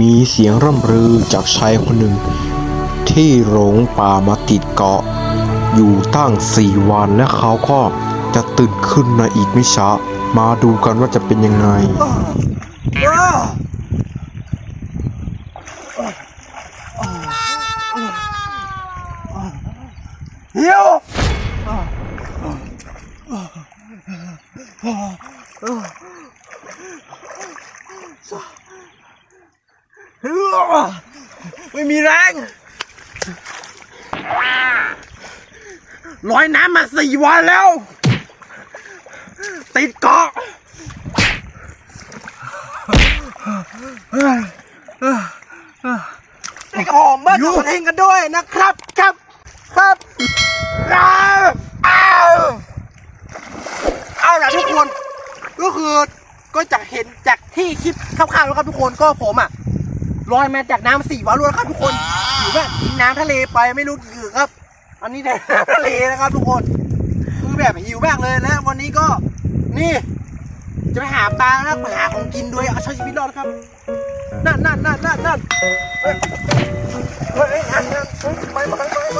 มีเสียงร่ำรือจากชายคนหนึ่ง ที่หลงป่ามาติดเกาะ อยู่ตั้งสี่วันและเขาก็จะตื่นขึ้นในอีกไม่ช้ามาดูกันว่าจะเป็นยังไง หิว ไม่มีแรงลอยน้ำมาสี่วันแล้ว ติดเกาะนี่ก็ผมเบิ้ลกับทิ้งกันด้วยนะครับ ครับ ครับครับอ้าวเอาล่ะทุกคน ก็คือก็จะเห็นจากที่คลิปคร่าวๆแล้วครับทุกคนก็ผมอะ ลอยมาจากน้ำสี่วันรวดครับทุกคนอยู่แบบทิ้งน้ำทะเลไปไม่รู้กี่อึครับ อันนี้แต่น้ำทะเลนะครับทุกคนคือแบบหิวมากเลยและวันนี้ก็นี่ จะไปหาปลาแล้วไปหาของกินด้วยเอาใช้ชีวิตรอดครับนั่นนั่นนั่นนั่นนั่นเฮ้ยเฮ้ยนั่นนั่นเฮ้ยไปไปไปไป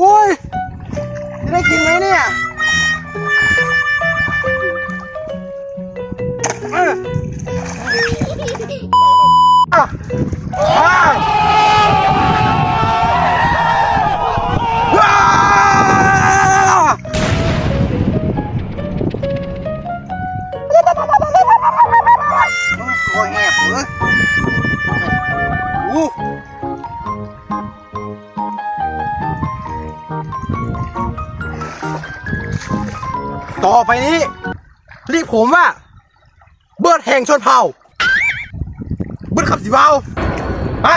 โอ้ย ต่อไปนี้เรียกผมว่า เบิร์ดแห่งชนเผ่า เบิร์ดขับสีเบามา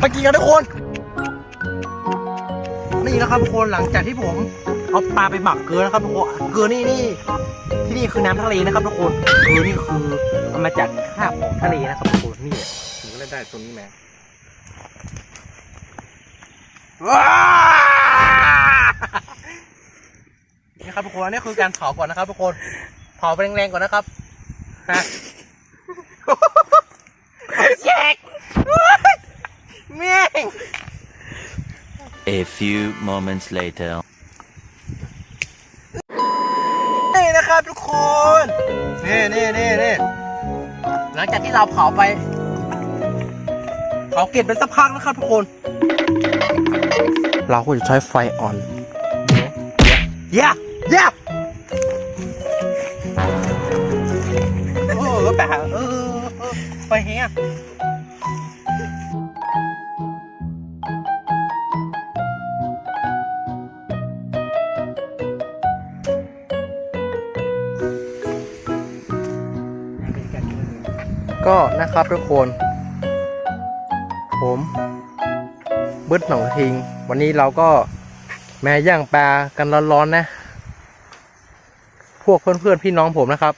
มากินกันทุกคน นี่นะครับทุกคนหลังจากที่ผมเอาปลาไปหมักเกลือนะครับทุกคนเกลือนี่นี่ที่นี่คือน้ำทะเลนะครับทุกคนเกลือนี่คือมันมาจากคราบของทะเลนะครับทุกคนนี่ถึงก็ได้ตัวนี้แม่ว้า นี่ครับทุกคนอันนี่คือการเผาก่อนนะครับ ทุกคนเผาไปแรงๆก่อนนะครับฮะแยกแม่ง A few moments later. นี่นะครับทุกคนนี่นี่นี่นี่หลังจากที่เราเผาไปเผาเก็บเป็นสักพักนะครับทุกคน เราก็จะใช้ไฟอ่อนเย้ เย้เออแบบเออเออไปเฮียก็นะครับทุกคน ผมเบิดหนองทิง วันนี้เราก็แม่ย่างปลากันร้อนๆนะ วกเพื่อนๆพี่น้องผมนะครับ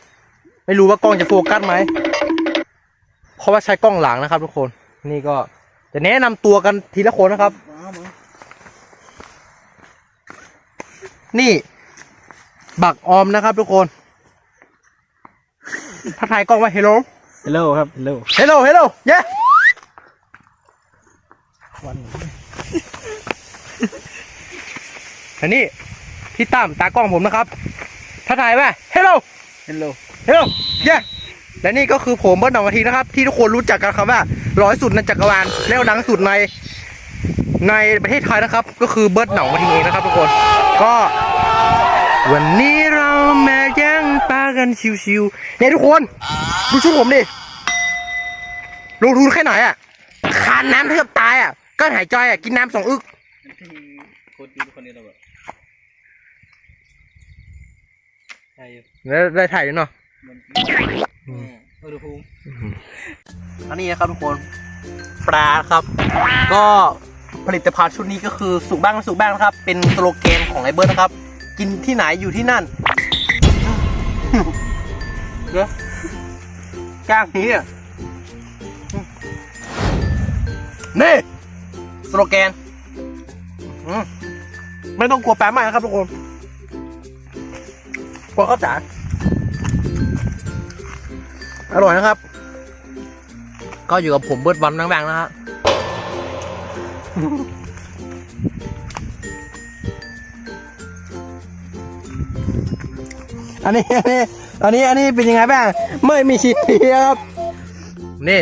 ไม่รู้ว่ากล้องจะโฟกัสไหมเพราะว่าใช้กล้องหลังนะครับ ทุกคนนี่ก็จะแนะนำตัวกันทีละคนนะครับ นี่บักออมนะครับทุกคนทักทายกล้องว่าเฮลโลฮัลโหลครับฮัลโหลเฮลโลเฮลโลเย้อันนี้พี่ตั้มตากล้องผมนะครับ ทักทายว่าเฮลโลฮัลโหลเฮลโลเย้และนี่ก็คือผมเบิร์ดหนองกะทินะครับ ที่ทุกคนรู้จักกันครับว่าร้อยสุดในจักรวาลแล้วดังสุดในในประเทศไทยนะครับ ก็คือเบิร์ดหนองกะทิเองนะครับ ทุกคนก็ วันนี้เรามาย่างปลากันชิวๆเนี่ยทุกคนดูชุดผมดิลงทุนแค่ไหนอะคานน้ำแทบตายอะก็หายใจอะกินน้ำสองอึกโคตรดีคนนี้เราแบบ ใช่แล้วได้ถ่ายด้วยเนาะมันอุณหภูมิอันนี้นะครับทุกคนปลาครับ ก็ผลิตภัณฑ์ชุดนี้ก็คือสุกบ้างสุกบ้างนะครับ เป็นสโลแกนของไอเบิร์ดนะครับ กินที่ไหนอยู่ที่นั่นเนอกล้างนี้อะนี่สโลแกนไม่ต้องกลัวแป๊บมากนะครับทุกคน พอข้าจ๋าอร่อยนะครับ ก็อยู่กับผมเบิร์ดวันนั่งแบงนะฮะอันนี้อันนี้อันนี้อันนี้เป็นยังไงบ้าง ไม่มีชีสครับ นี่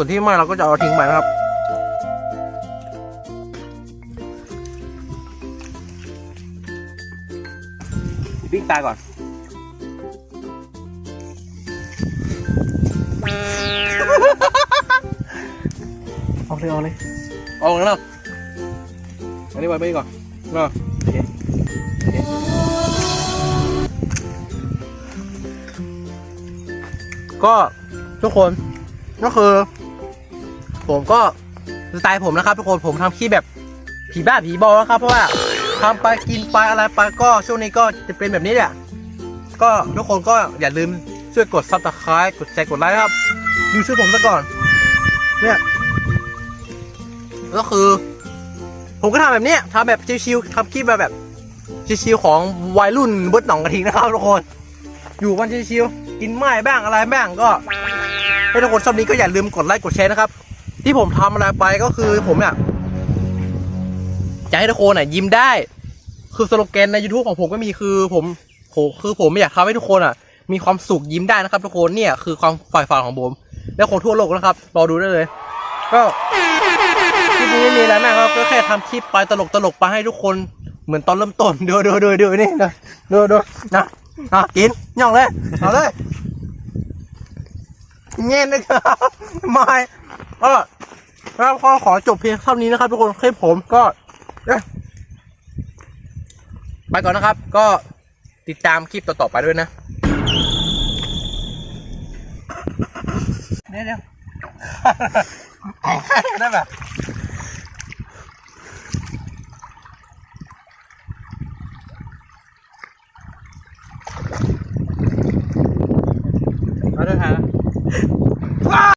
ส่วนที่ไม่เราก็จะเอาทิ้งไปนะครับ ปิ้งตาก่อน เอาเลยเอาเลยเอาเลยเนาะอันนี้ไว้ไปก่อนเนาะโอเคโอเคก็ทุกคนก็คือ ผมก็สไตล์ผมนะครับทุกคนผมทำคลิปแบบผีบ้าผีบอนะครับ เพราะว่าทำไปกินไปอะไรไปก็ช่วงนี้ก็จะเป็นแบบนี้แหละก็ทุกคนก็อย่าลืมช่วยกดซับสไครต์กดแชร์กดไลค์ครับ ดูช่วยผมซะก่อน เนี่ยก็คือ ผมก็ทำแบบนี้ยทำแบบชิวๆทำคลิปแบบแบบชิวๆของวัยรุ่นบดหนองกระทิงนะครับทุกคน อยู่วันชิวๆกินไม้บ้างอะไรบ้างก็ให้ทุกคนชอบนี้ก็อย่าลืมกดไลค์กดแชร์นะครับ ที่ผมทำอะไรไปก็คือผมเนี่ยอยากให้ทุกคนอะ ยิ้มได้ คือสโลแกนใน YouTube ของผมก็มีคือผมผมคือผมอยากทำให้ทุกคนอะ มีความสุขยิ้มได้นะครับ ทุกคนเนี่ยคือความฝ่ายฝันของผม และคนทั่วโลกนะครับรอดูได้เลย ก็คลิปนี้ไม่มีอะไรมากครับก็แค่ทำคลิปไปตลกตลกไปให้ทุกคนเหมือนตอนเริ่มต้นดูดูดูดูนี่นะดูดูนะนะกินย่องเลยเอาเลยเงี้ยนะครับไม่ ก็แล้วก็ขอจบเพียงเท่านี้นะครับ ทุกคนคลิปผมก็ไปก่อนนะครับ ก็ติดตามคลิปต่อๆไปด้วยนะเดี๋ยวเดี๋ยวได้แบบ